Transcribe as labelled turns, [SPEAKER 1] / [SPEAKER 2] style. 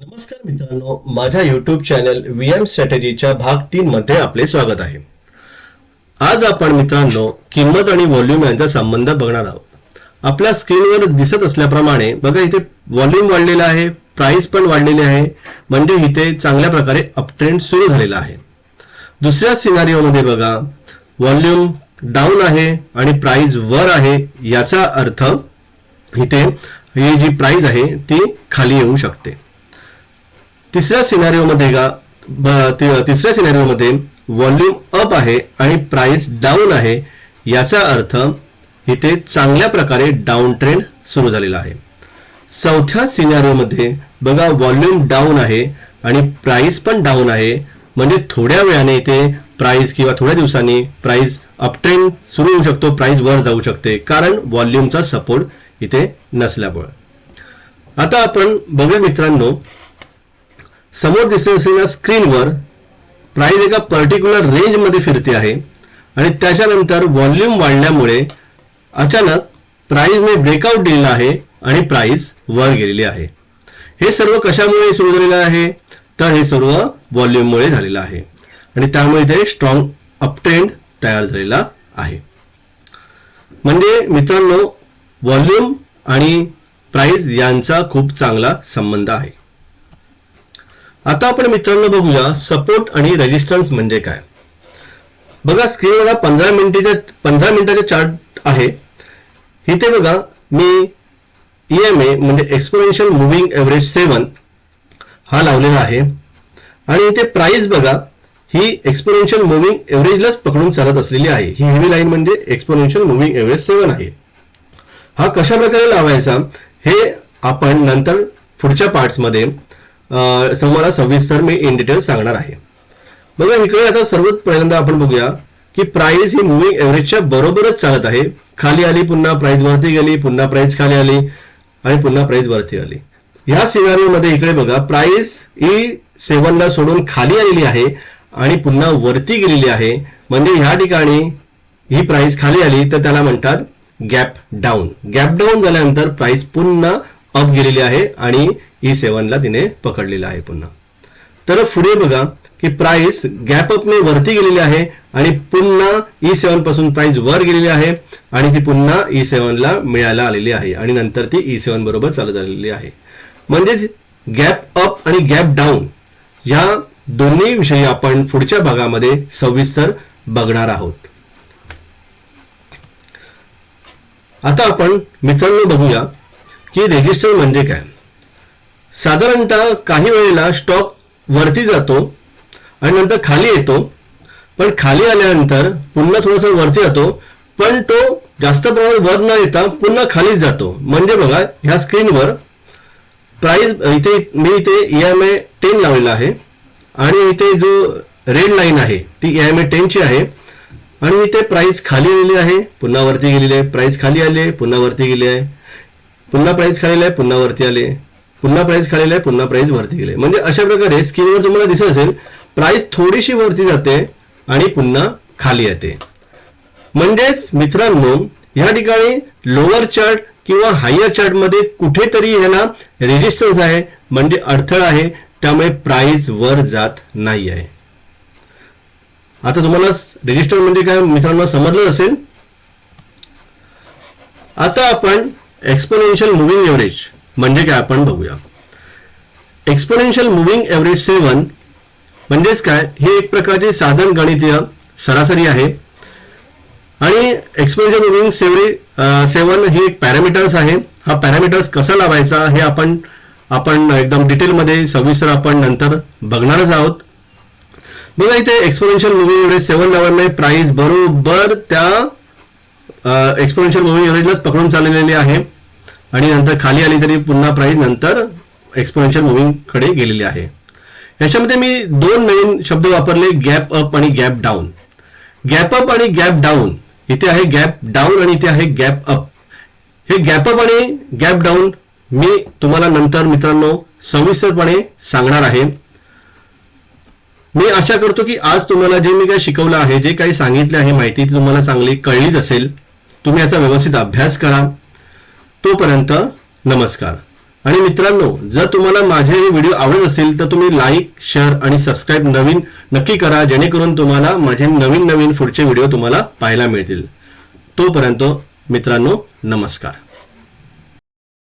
[SPEAKER 1] नमस्कार मित्रांनो माझ्या युट्यूब चॅनल व्ही एम स्ट्रॅटेजीच्या भाग तीन मध्ये आपले स्वागत आहे. आज आपण मित्रांनो किंमत आणि व्हॉल्यूम यांचा संबंध बघणार आहोत. आपल्या स्क्रीनवर दिसत असल्याप्रमाणे बघा इथे व्हॉल्यूम वाढलेला आहे प्राइस पण वाढलेली आहे म्हणजे इथे चांगल्या प्रकारे अपट्रेंड सुरू झालेला आहे. दुसऱ्या सिनारिओमध्ये बघा व्हॉल्यूम डाऊन आहे आणि प्राइस वर आहे याचा अर्थ इथे ही जी प्राइस आहे ती खाली येऊ शकते. तिसऱ्या सिनारिओमध्ये का तिसऱ्या ति- तिसऱ्या सिनारिओमध्ये व्हॉल्यूम अप आहे आणि प्राइस डाऊन आहे याचा अर्थ इथे चांगल्या प्रकारे डाऊन ट्रेंड सुरू झालेला आहे. चौथ्या सिनारिओमध्ये बघा व्हॉल्यूम डाऊन आहे आणि प्राइस पण डाऊन आहे. म्हणजे थोड्या वेळाने इथे प्राइस किंवा थोड्या दिवसांनी प्राइस अपट्रेंड सुरू होऊ शकतो प्राइस वर जाऊ शकते. कारण व्हॉल्यूमचा सपोर्ट इथे नसल्यामुळे. आता आपण बघूया मित्रांनो समोर दिसत असलेल्या स्क्रीनवर प्राईज एका पर्टिक्युलर रेंजमध्ये फिरते आहे आणि त्याच्यानंतर व्हॉल्यूम वाढल्यामुळे अचानक प्राईजने ब्रेकआउट दिलेला आहे आणि प्राईज वर गेलेली आहे. हे सर्व कशामुळे सुरू झालेलं आहे? तर हे सर्व व्हॉल्यूममुळे झालेलं आहे. आणि त्यामुळे ते स्ट्रॉंग अपट्रेंड तयार झालेला आहे. म्हणजे मित्रांनो व्हॉल्यूम आणि प्राईज यांचा खूप चांगला संबंध आहे. आता आपण मित्रांनो बघूया सपोर्ट आणि रेजिस्टन्स म्हणजे काय. बघा स्क्रीनवर पंधरा मिनिटाचा पंधरा मिनिटाचे चार्ट आहे. इथे बघा मी ई एम ए म्हणजे एक्सपोनेन्शियल मुव्हिंग एव्हरेज सेवन हा लावलेला आहे. आणि इथे प्राइस बघा ही एक्सपोनेन्शियल मुव्हिंग एव्हरेजलाच पकडून चालत असलेली आहे. ही हेवी लाईन म्हणजे एक्सपोनेन्शियल मुव्हिंग एव्हरेज सेवन आहे. हा कशा प्रकारे लावायचा हे आपण नंतर पुढच्या पार्ट्समध्ये तुम्हाला सविस्तर मी इन डिटेल सांगणार आहे. बघा इकडे आता सर्वात पहिल्यांदा आपण बघूया की प्राइस ही मुव्हिंग एव्हरेजच्या बरोबरच चालत आहे. खाली आली पुन्हा प्राइस वरती गेली पुन्हा प्राइस खाली आली आणि पुन्हा प्राइस वरती आली. ह्या सिनारिओ मध्ये इकडे बघा प्राइस ही सेवनला सोडून खाली आलेली आहे आणि पुन्हा वरती गेलेली आहे. म्हणजे ह्या ठिकाणी ही प्राइस खाली आली तर त्याला म्हणतात गॅप डाऊन गॅप डाऊन झाल्यानंतर प्राइस पुन्हा अप गेलेली आहे आणि ई सेवनला तिने पकडलेलं आहे पुन्हा. तर पुढे बघा की प्राइस गॅप अपने वरती गेलेली आहे आणि पुन्हा ई सेवनपासून प्राइस वर गेलेली आहे आणि ती पुन्हा ई सेवनला मिळायला आलेली आहे आणि नंतर ती ई सेवन बरोबर चालत आलेली आहे. म्हणजेच गॅप अप आणि गॅप डाऊन या दोन्ही विषयी आपण पुढच्या भागामध्ये सविस्तर बघणार आहोत. आता आपण मित्रांनो बघूया की रेजिस्टर म्हणजे काय? साधारणतः काही वेळेला स्टॉक वरती जातो आणि नंतर खाली येतो पण खाली आल्यानंतर पुन्हा थोडासा वरती जातो पण तो जास्त प्रमाणात वर न येता पुन्हा खालीच जातो. म्हणजे बघा ह्या स्क्रीनवर प्राईज इथे मी इथे ई एम ए टेन लावलेला आहे आणि इथे जो रेड लाईन आहे ती ई एम ए टेनची आहे. आणि इथे प्राईस खाली आलेली आहे पुन्हा वरती गेलेली आहे प्राईस खाली आली आहे पुन्हा वरती गेली आहे. पुन्हा प्राइस खाली आहे पुन्हा वरती आले. पुन्हा प्राइस खाली आहे पुन्हा प्राइस वरती गेले. म्हणजे अशा प्रकारे स्क्रीनवर तुम्हाला दिसत असेल प्राइस थोडीशी वरती जाते आणि पुन्हा खाली येते. म्हणजेच मित्रांनो या ठिकाणी लोअर चार्ट किंवा हायर चार्टमध्ये कुठेतरी ह्याला रेजिस्टन्स आहे म्हणजे अडथळा आहे त्यामुळे प्राइस वर जात नाही आहे. आता तुम्हाला रेजिस्टर म्हणजे काय मित्रांनो समजलं असेल? आता आपण एक्सपोनेन्शियल मुव्हिंग एव्हरेज म्हणजे काय आपण बघूया. एक्सपोनेन्शियल मुव्हिंग एव्हरेज सेवन म्हणजेच काय? हे एक प्रकारचे साधन गणितीय सरासरी आहे. आणि एक्सपोनेन्शियल मुव्हिंग सेव्हरी सेवन हे एक पॅरामीटर्स आहे. हा पॅरामीटर्स कसा लावायचा हे आपण आपण एकदम डिटेलमध्ये सविस्तर आपण नंतर बघणारच आहोत. बघा इथे एक्सपोनेन्शियल मुव्हिंग एव्हरेज सेवन लावल्यामुळे प्राइस बरोबर त्या एक्सपोनेन्शियल मुव्हिंग एव्हरेजलाच पकडून चाललेली आहे. आणि नंतर खाली आली तरी पुन्हा प्राइस नंतर एक्सपोनेन्शियल मुव्हिंगकडे गेलेली आहे. याच्यामध्ये मी दोन नवीन शब्द वापरले गॅप अप आणि गॅप डाऊन गॅप अप आणि गॅप डाऊन इथे आहे गॅप डाऊन आणि इथे आहे गॅप अप हे गॅप अप आणि गॅप डाऊन मी तुम्हाला नंतर मित्रांनो सविस्तरपणे सांगणार आहे. मी आशा करतो की आज तुम्हाला जे मी काही शिकवलं आहे जे काही सांगितले आहे माहिती ती तुम्हाला चांगली कळलीच असेल. तुम्ही याचा व्यवस्थित अभ्यास करा. तोपर्यंत नमस्कार. आणि मित्रांनो जर तुम्हाला माझे हे व्हिडिओ आवडत असेल तर तुम्ही लाईक शेअर आणि सबस्क्राईब नवीन नक्की करा जेणेकरून तुम्हाला माझे नवीन नवीन पुढचे व्हिडिओ तुम्हाला पाहायला मिळतील. तोपर्यंत मित्रांनो नमस्कार.